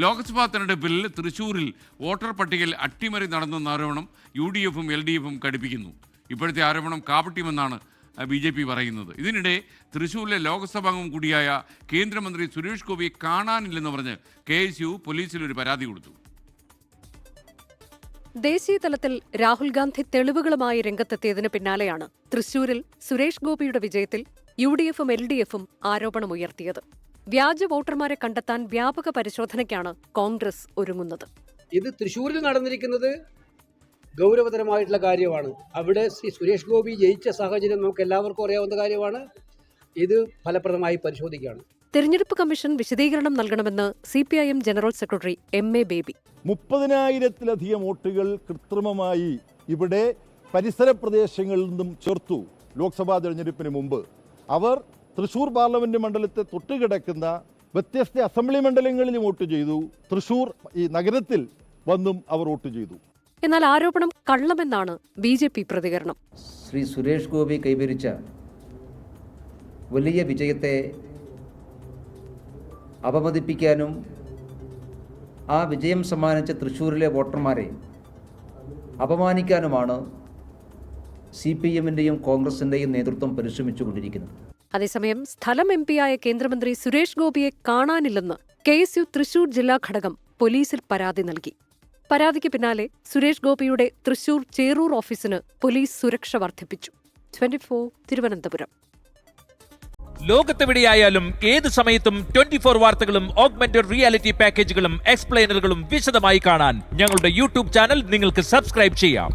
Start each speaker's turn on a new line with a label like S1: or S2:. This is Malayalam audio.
S1: ലോക്സഭാ തെരഞ്ഞെടുപ്പിൽ തൃശൂരിൽ വോട്ടർ പട്ടികയിൽ അട്ടിമറി നടന്നെന്ന ആരോപണം യു ഡി എഫും എൽ ഡി എഫും കടുപ്പിക്കുന്നു ഇപ്പോഴത്തെ ആരോപണം കാപട്യമെന്നാണ് ബി ജെ പി പറയുന്നത്. ഇതിനിടെ തൃശൂരിലെ ലോക്സഭാംഗം കൂടിയായ കേന്ദ്രമന്ത്രി സുരേഷ് ഗോപിയെ കാണാനില്ലെന്ന് പറഞ്ഞ് കെ എസ് യു പോലീസിൽ ഒരു പരാതി കൊടുത്തു.
S2: ദേശീയ തലത്തിൽ രാഹുൽ ഗാന്ധി തെളിവുകളുമായി രംഗത്തെത്തിയതിന് പിന്നാലെയാണ് തൃശൂരിൽ സുരേഷ് ഗോപിയുടെ വിജയത്തിൽ യു ഡി എഫും എൽ ഡി എഫും ആരോപണമുയർത്തിയത് വ്യാജ വോട്ടർമാരെ കണ്ടെത്താൻ വ്യാപക പരിശോധനയ്ക്കാണ് കോൺഗ്രസ് ഒരുങ്ങുന്നത്.
S3: ഇത് തൃശ്ശൂരിൽ നടന്നിരിക്കുന്നത് ഗൗരവതരമായിട്ടുള്ള കാര്യമാണ്. അവിടെ ശ്രീ സുരേഷ് ഗോപി ജയിച്ച സാഹചര്യം നമുക്ക് എല്ലാവർക്കും അറിയാവുന്ന കാര്യമാണ്. ഇത് ഫലപ്രദമായി പരിശോധിക്കുകയാണ്.
S2: തെരഞ്ഞെടുപ്പ് കമ്മീഷൻ വിശദീകരണം നൽകണമെന്ന് C P I M general secretary M A Baby.
S4: മുപ്പതിനായിരത്തിലധികം വോട്ടുകൾ കൃത്രിമമായി ഇവിടെ പരിസര പ്രദേശങ്ങളിൽ നിന്നും ചേർത്തു. ലോക്സഭാ തെരഞ്ഞെടുപ്പിന് മുമ്പ്. അവർ തൃശൂർ പാർലമെന്റ് മണ്ഡലത്തെ തൊട്ടുകിടക്കുന്ന വ്യത്യസ്ത അസംബ്ലി മണ്ഡലങ്ങളിൽ വോട്ട് ചെയ്തു. തൃശൂർ ഈ നഗരത്തിൽ വന്നും അവർ വോട്ട് ചെയ്തു.
S2: എന്നാൽ ആരോപണം കള്ളമെന്നാണ് ബി ജെ പി പ്രതികരണം.
S5: ശ്രീ സുരേഷ് ഗോപി കൈവരിച്ച വലിയ വിജയത്തെ അപമതിപ്പിക്കാനും ആ വിജയം സമ്മാനിച്ച തൃശ്ശൂരിലെ വോട്ടർമാരെ അപമാനിക്കാനുമാണ് സി പി എമ്മിന്റെയും കോൺഗ്രസിന്റെയും നേതൃത്വം പരിശ്രമിച്ചുകൊണ്ടിരിക്കുന്നത്.
S2: അതേസമയം സ്ഥലം എം പിയായ കേന്ദ്രമന്ത്രി സുരേഷ് ഗോപിയെ കാണാനില്ലെന്ന് കെ എസ് യു തൃശൂർ ജില്ലാ ഘടകം പോലീസിൽ പരാതി നൽകി. പരാതിക്ക് പിന്നാലെ സുരേഷ് ഗോപിയുടെ തൃശൂർ ചേറൂർ ഓഫീസിന് പോലീസ് സുരക്ഷ വർദ്ധിപ്പിച്ചു. ട്വന്റി തിരുവനന്തപുരം.
S6: ലോകത്തെവിടെയായാലും ഏത് സമയത്തും ട്വന്റി ഫോർ വാർത്തകളും ഓഗ്മെന്റഡ് റിയാലിറ്റി പാക്കേജുകളും എക്സ്പ്ലെയിനറുകളും വിശദമായി കാണാൻ ഞങ്ങളുടെ യൂട്യൂബ് ചാനൽ നിങ്ങൾക്ക് സബ്സ്ക്രൈബ് ചെയ്യാം.